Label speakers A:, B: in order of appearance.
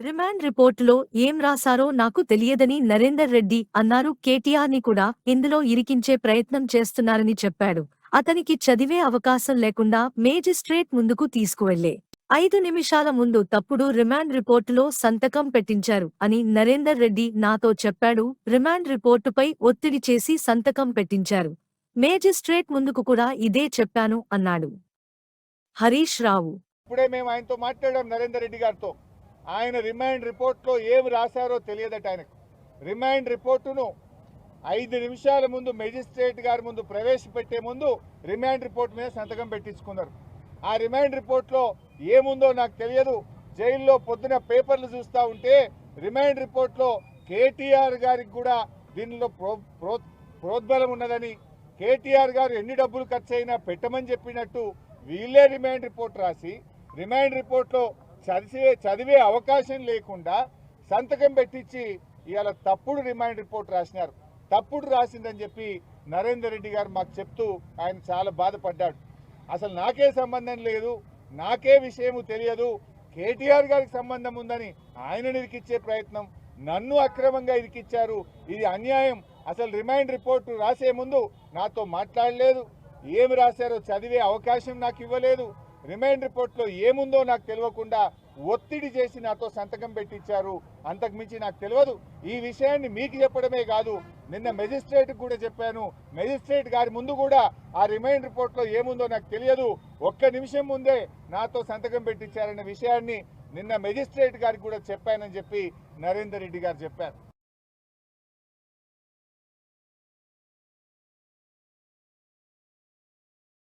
A: Remand రిపోర్టులో ఏం రాశారో నాకు తెలియదని నరేందర్ రెడ్డి అన్నారు. కేటీఆర్ని కూడా ఇందులో ఇరికించే ప్రయత్నం చేస్తున్నారని చెప్పాడు. అతనికి చదివే అవకాశం లేకుండా మేజిస్ట్రేట్ ముందుకు తీసుకువెళ్ళే ఐదు నిమిషాల ముందు తప్పుడు రిమాండ్ రిపోర్టులో సంతకం పెట్టించారు అని నరేందర్ రెడ్డి నాతో చెప్పాడు. రిమాండ్ రిపోర్టుపై ఒత్తిడి చేసి సంతకం పెట్టించారు. మేజిస్ట్రేట్ ముందుకు కూడా ఇదే చెప్పాను అన్నాడు. హరీష్ రావు.
B: ఇప్పుడే మేము ఆయనతో మాట్లాడాం నరేందర్ రెడ్డి గారితో. ఆయన రిమాండ్ రిపోర్ట్లో ఏం రాశారో తెలియదట ఆయనకు. రిమాండ్ రిపోర్టును ఐదు నిమిషాల ముందు మెజిస్ట్రేట్ గారి ముందు ప్రవేశపెట్టే ముందు రిమాండ్ రిపోర్ట్ మీద సంతకం పెట్టించుకున్నారు. ఆ రిమాండ్ రిపోర్ట్లో ఏముందో నాకు తెలియదు. జైల్లో పొద్దున పేపర్లు చూస్తూ ఉంటే రిమాండ్ రిపోర్ట్లో కేటీఆర్ గారికి కూడా దీనిలో ప్రో ప్రో- ప్రోద్బలం ఉన్నదని కేటీఆర్ గారు ఎన్ని డబ్బులు ఖర్చు అయినా పెట్టమని చెప్పినట్టు వీళ్ళే రిమాండ్ రిపోర్ట్ రాసి రిమాండ్ రిపోర్ట్లో చదివే చదివే అవకాశం లేకుండా సంతకం పెట్టించి ఇవాళ తప్పుడు రిమాండ్ రిపోర్ట్ రాసినారు. తప్పుడు రాసిందని చెప్పి నరేందర్ రెడ్డి గారు మాకు చెప్తూ ఆయన చాలా బాధపడ్డాడు. అసలు నాకే సంబంధం లేదు నాకే విషయము తెలియదు కేటీఆర్ గారికి సంబంధం ఉందని ఆయనను ఇరికిచ్చే ప్రయత్నం నన్ను అక్రమంగా ఇరికిచ్చారు ఇది అన్యాయం. అసలు రిమైండ్ రిపోర్టు రాసే ముందు నాతో మాట్లాడలేదు. ఏమి రాశారో చదివే అవకాశం నాకు ఇవ్వలేదు. రిమైండ్ రిపోర్ట్లో ఏముందో నాకు తెలియకుండా ఒత్తిడి చేసి నాతో సంతకం పెట్టించారు అంతకుమించి నాకు తెలియదు. ఈ విషయాన్ని మీకు చెప్పడమే కాదు నిన్న మెజిస్ట్రేట్ కూడా చెప్పాను. మెజిస్ట్రేట్ గారి ముందు కూడా ఆ రిమైండ్ రిపోర్ట్లో ఏముందో నాకు తెలియదు. ఒక్క నిమిషం ముందే నాతో సంతకం పెట్టించారనే విషయాన్ని నిన్న మెజిస్ట్రేట్ గారికి కూడా చెప్పానని చెప్పి నరేందర్ రెడ్డి గారు చెప్పారు.